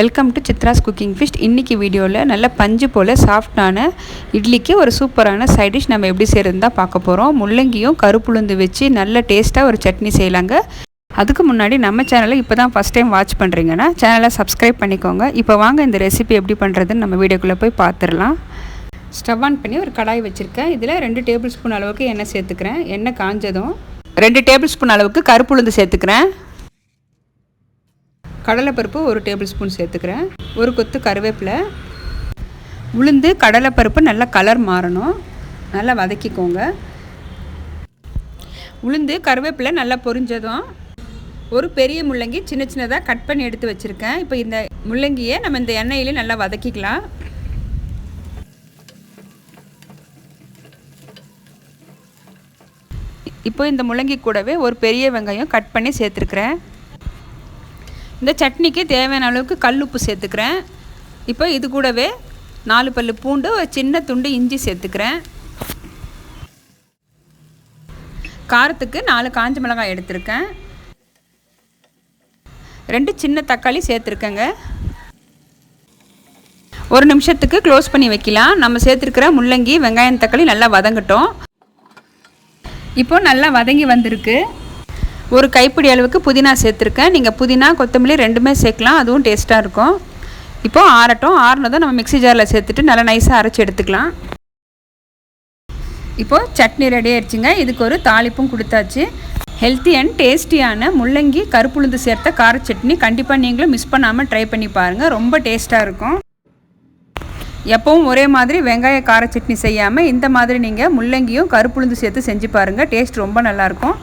Welcome to Chitra's cooking first இன்றைக்கி வீடியோவில் நல்ல பஞ்சு போல் சாஃப்டான இட்லிக்கு ஒரு சூப்பரான சைட் டிஷ் நம்ம எப்படி செய்கிறது தான் பார்க்க போகிறோம் முள்ளங்கியும் கருப்புளுந்து வச்சு நல்ல டேஸ்ட்டாக ஒரு சட்னி செய்யலாங்க. அதுக்கு முன்னாடி நம்ம சேனலை இப்போ தான் ஃபஸ்ட் டைம் வாட்ச் பண்ணுறீங்கன்னா சேனலை சப்ஸ்கிரைப் பண்ணிக்கோங்க. இப்போ வாங்க இந்த ரெசிபி எப்படி பண்ணுறதுன்னு நம்ம வீடியோக்குள்ளே போய் பார்த்துடலாம் ஸ்டவ் ஆன் பண்ணி ஒரு கடாய் வச்சுருக்கேன். இதில் ரெண்டு டேபிள் ஸ்பூன் அளவுக்கு எண்ணெய் சேர்த்துக்கிறேன். எண்ணெய் காஞ்சதும் ரெண்டு டேபிள் ஸ்பூன் அளவுக்கு கருப்புளுந்து சேர்த்துக்கிறேன். கடலைப்பருப்பு ஒரு டேபிள் ஸ்பூன் சேர்த்துக்கிறேன். ஒரு கொத்து கருவேப்பிலை. உளுந்து கடலைப்பருப்பு நல்லா கலர் மாறணும். நல்லா வதக்கிக்கோங்க. உளுந்து கருவேப்பிலை நல்லா பொரிஞ்சதும் ஒரு பெரிய முள்ளங்கி சின்ன சின்னதாக கட் பண்ணி எடுத்து வச்சுருக்கேன். இப்போ இந்த முள்ளங்கியை நம்ம இந்த எண்ணெயிலே நல்லா வதக்கிக்கலாம். இப்போ இந்த முள்ளங்கி கூடவே ஒரு பெரிய வெங்காயம் கட் பண்ணி சேர்த்துருக்குறேன். இந்த சட்னிக்கு தேவையான அளவுக்கு கல் உப்பு சேர்த்துக்கிறேன். இப்போ இது கூடவே நாலு பல் பூண்டு ஒரு சின்ன துண்டு இஞ்சி சேர்த்துக்கிறேன். காரத்துக்கு நாலு காஞ்ச மிளகாய் எடுத்திருக்கேன். ரெண்டு சின்ன தக்காளி சேர்த்துருக்கேங்க. ஒரு நிமிஷத்துக்கு க்ளோஸ் பண்ணி வைக்கலாம். நம்ம சேர்த்துருக்கிற முள்ளங்கி வெங்காயம் தக்காளி நல்லா வதங்கட்டும். இப்போ நல்லா வதங்கி வந்திருக்கு. ஒரு கைப்பிடி அளவுக்கு புதினா சேர்த்துருக்கேன். நீங்கள் புதினா கொத்தமல்லி ரெண்டுமே சேர்க்கலாம். அதுவும் டேஸ்ட்டாக இருக்கும். இப்போது ஆறட்டும். ஆறுனதும் நம்ம மிக்ஸி ஜாரில் சேர்த்துட்டு நல்லா நைஸாக அரைச்சி எடுத்துக்கலாம். இப்போது சட்னி ரெடி ஆயிடுச்சுங்க. இதுக்கு ஒரு தாளிப்பும் கொடுத்தாச்சு. ஹெல்த்தி அண்ட் டேஸ்டியான முள்ளங்கி கருப்புளுந்து சேர்த்த கார சட்னி கண்டிப்பாக நீங்களும் மிஸ் பண்ணாமல் ட்ரை பண்ணி பாருங்கள் ரொம்ப டேஸ்ட்டாக இருக்கும். எப்பவும் ஒரே மாதிரி வெங்காய கார சட்னி செய்யாமல் இந்த மாதிரி நீங்கள் முள்ளங்கியும் கருப்புளுந்து சேர்த்து செஞ்சு பாருங்கள் டேஸ்ட் ரொம்ப நல்லாயிருக்கும்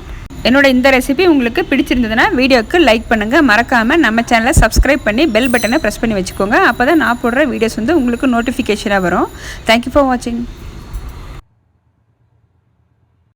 என்னோட இந்த ரெசிபி உங்களுக்கு பிடிச்சிருந்ததுன்னா வீடியோக்கு லைக் பண்ணுங்கள் மறக்காமல் நம்ம சேனலை சப்ஸ்கிரைப் பண்ணி பெல் பட்டனை ப்ரெஸ் பண்ணி வச்சுக்கோங்க. அப்போ தான் நான் போடுற வீடியோஸ் வந்து உங்களுக்கு நோட்டிஃபிகேஷனாக வரும். தேங்க்யூ ஃபார் வாட்சிங்